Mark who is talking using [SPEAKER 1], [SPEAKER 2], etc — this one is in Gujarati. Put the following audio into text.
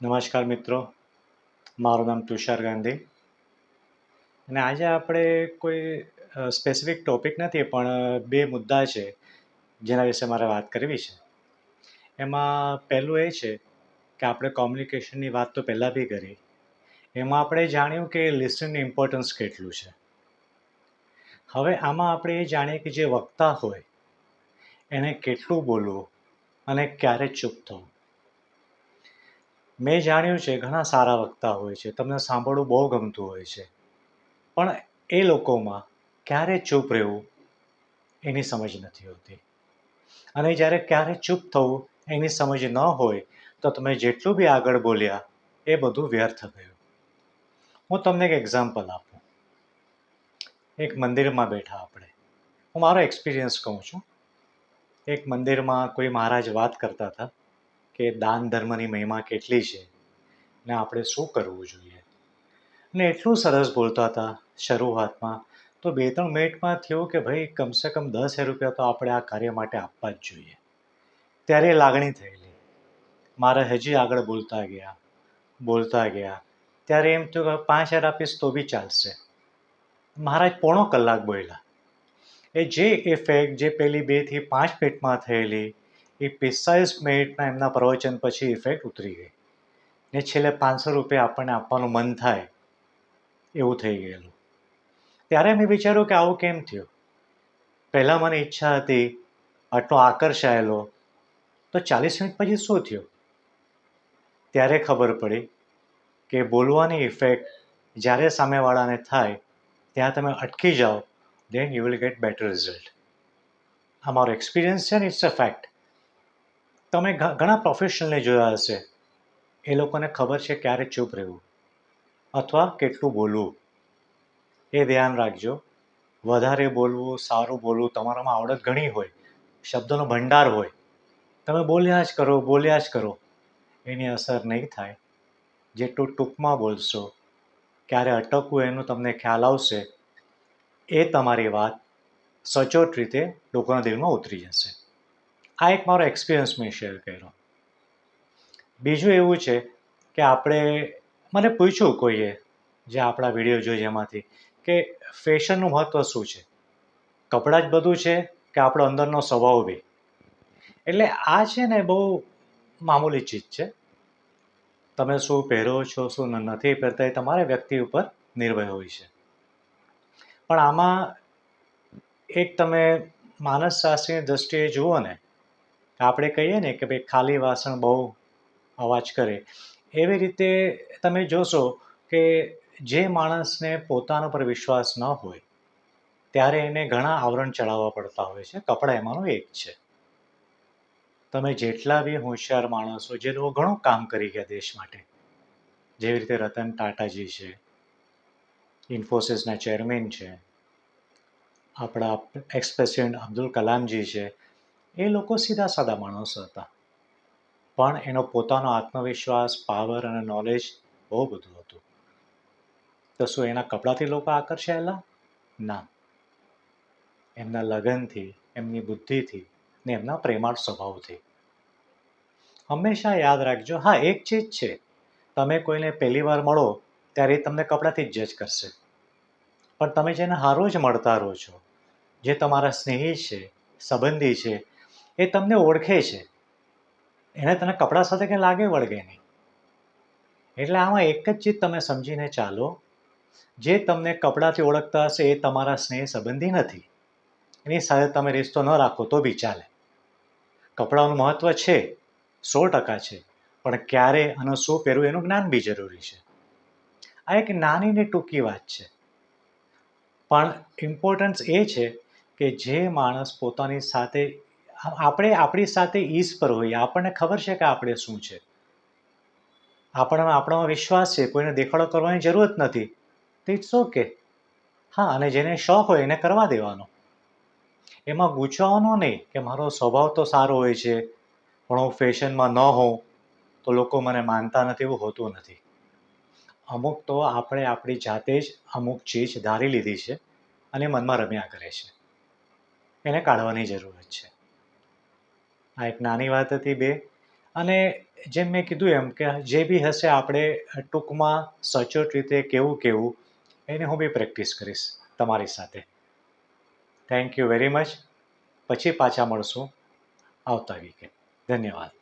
[SPEAKER 1] નમસ્કાર મિત્રો. મારું નામ તુષાર ગાંધી. અને આજે આપણે કોઈ સ્પેસિફિક ટોપિક નથી, પણ બે મુદ્દા છે જેના વિશે મારે વાત કરવી છે. એમાં પહેલું એ છે કે આપણે કોમ્યુનિકેશનની વાત તો પહેલાં બી કરી. એમાં આપણે જાણ્યું કે લિસનની ઇમ્પોર્ટન્સ કેટલું છે. હવે આમાં આપણે એ જાણીએ કે જે વક્તા હોય, એને કેટલું બોલવું અને ક્યારે ચૂપ થવું. મેં જાણ્યું છે, ઘણા સારા વક્તા હોય છે, તમને સાંભળવું બહુ ગમતું હોય છે. પણ એ લોકોમાં ક્યારે ચૂપ રહેવું એની સમજ નથી હોતી. અને જ્યારે ક્યારે ચૂપ થવું એની સમજ ન હોય, તો તમે જેટલું બી આગળ બોલ્યા, એ બધું વ્યર્થ ગયું. હું તમને એક એક્ઝામ્પલ આપું. એક મંદિરમાં બેઠા આપણે. હું મારો એક્સપિરિયન્સ કહું છું. એક મંદિરમાં કોઈ મહારાજ વાત કરતા હતા. કે દાન ધર્મની મહિમા કેટલી છે? ને આપણે શું કરવું જોઈએ? ને એટલું સરસ બોલતા હતા શરૂઆતમાં. તો બે ત્રણ મિનિટમાં થયું કે ભાઈ, કમસે કમ દસ રૂપિયા તો આપણે આ કાર્ય માટે આપવા જ જોઈએ. ત્યારે લાગણી થયેલી મારે હજી આગળ બોલતા ગયા બોલતા ગયા. ત્યારે એમ થયું કે પાંચ હજાર આપીશ તો બી ચાલશે. મહારાજ પોણો કલાક બોલ્યા. એ જે ઇફેક્ટ જે પેલી બેથી પાંચ મિનિટમાં થયેલી એ પિસ્તાલીસ મિનિટના એમના પ્રવચન પછી ઇફેક્ટ ઉતરી ગઈ. ને છેલ્લે પાંચસો રૂપિયા આપણને આપવાનું મન થાય, એવું થઈ ગયેલું. ત્યારે મેં વિચાર્યું કે આવું કેમ થયું? પહેલાં મને ઈચ્છા હતી આટલો આકર્ષાયેલો તો ચાલીસ મિનિટ પછી શું થયું? ત્યારે ખબર પડી કે બોલવાની ઇફેક્ટ જ્યારે સામેવાળાને થાય, ત્યાં તમે અટકી જાઓ then you will get better result આ મારો એક્સપિરિયન્સ છે ને ઇટ્સ અ ફેક્ટ તમે ઘણા પ્રોફેશનલને જોયા હશે. એ લોકોને ખબર છે ક્યારે ચૂપ રહેવું અથવા કેટલું બોલવું. એ ધ્યાન રાખજો. વધારે બોલવું, સારું બોલવું તમારામાં આવડત ઘણી હોય. શબ્દોનો ભંડાર હોય. તમે બોલ્યા જ કરો, બોલ્યા જ કરો. એની અસર નહીં થાય. જેટલું ટૂંકમાં બોલશો, ક્યારે અટકવું એનું તમને ખ્યાલ આવશે, એ તમારી વાત સચોટ રીતે લોકોના દિલમાં ઉતરી જશે. આ એક મારો એક્સપિરિયન્સ મેં શેર કર્યો. બીજું એવું છે કે આપણે, મને પૂછ્યું કોઈએ જે આપણા વીડિયો જોઈ એમાંથી કે ફેશનનું મહત્ત્વ શું છે? કપડાં જ બધું છે કે આપણો અંદરનો સ્વભાવ બી? એટલે આ છે ને બહુ મામૂલી ચીજ છે. તમે શું પહેરો છો, શું નથી પહેરતા એ તમારા વ્યક્તિ ઉપર નિર્ભર હોય છે. પણ આમાં એક તમે માનસશાસ્ત્રીની દૃષ્ટિએ જુઓ ને આપણે કહીએ ને કે ભાઈ ખાલી વાસણ બહુ અવાજ કરે. એવી રીતે તમે જોશો કે જે માણસને પોતાના પર વિશ્વાસ ન હોય, ત્યારે એને ઘણા આવરણ ચડાવવા પડતા હોય છે. કપડાં એમાંનું એક છે. તમે જેટલા બી હોશિયાર માણસો જે લોકો ઘણું કામ કરી ગયા દેશ માટે, જેવી રીતે રતન ટાટાજી છે, ઇન્ફોસિસના ચેરમેન છે, આપણા એક્સ પ્રેસિડેન્ટ અબ્દુલ કલામજી છે એ લોકો સીધા સાદા માણસો હતા. પણ એનો પોતાનો આત્મવિશ્વાસ પાવર અને નોલેજ બહુ બધું હતું. તો શું એના કપડાથી લોકો આકર્ષાયેલા? ના. એમના લગનથી, એમની બુદ્ધિથી ને એમના પ્રેમાળ સ્વભાવથી. હંમેશા યાદ રાખજો, હા, એક ચીજ છે. તમે કોઈને પહેલી વાર મળો, ત્યારે એ તમને કપડાથી જ જજ કરશે. પણ તમે જેને હારો જ મળતા રહો છો, જે તમારા સ્નેહી છે, સંબંધી છે એ તમને ઓળખે છે. એને તને કપડાં સાથે કંઈ લાગે વળગે નહીં. એટલે આમાં એક જ ચીજ તમે સમજીને ચાલો. જે તમને કપડાથી ઓળખતા હશે એ તમારા સ્નેહ સંબંધી નથી. એની સાથે તમે રિશ્તો ન રાખો તો બી ચાલે. કપડાનું મહત્ત્વ છે, સો ટકા છે, પણ ક્યારે અને શું પહેરવું એનું જ્ઞાન બી જરૂરી છે. આ એક નાની ને ટૂંકી વાત છે. પણ ઇમ્પોર્ટન્સ એ છે કે જે માણસ પોતાની સાથે આપણે આપણી સાથે ઈઝ પર હોઈએ. આપણને ખબર છે કે આપણે શું છે. આપણામાં આપણામાં વિશ્વાસ છે. કોઈને દેખાડો કરવાની જરૂરત નથી. તો ઇટ્સ ઓકે. હા, અને જેને શોખ હોય એને કરવા દેવાનો. એમાં ગૂંચવાનો નહીં કે મારો સ્વભાવ તો સારો હોય છે, પણ હું ફેશનમાં ન હોઉં, તો લોકો મને માનતા નથી, એવું હોતું નથી. અમુક તો આપણે આપણી જાતે જ અમુક ચીજ ધારી લીધી છે અને મનમાં રમ્યા કરે છે. એને કાઢવાની જરૂરત છે. આ એક નાની વાત હતી બે. અને જેમ મેં કીધું એમ કે જે બી હશે આપણે ટૂંકમાં સચોટ રીતે કેવું કેવું એને હું બી પ્રેક્ટિસ કરીશ તમારી સાથે. થેન્ક યુ વેરી મચ પછી પાછા મળશું આવતા વીકે ધન્યવાદ.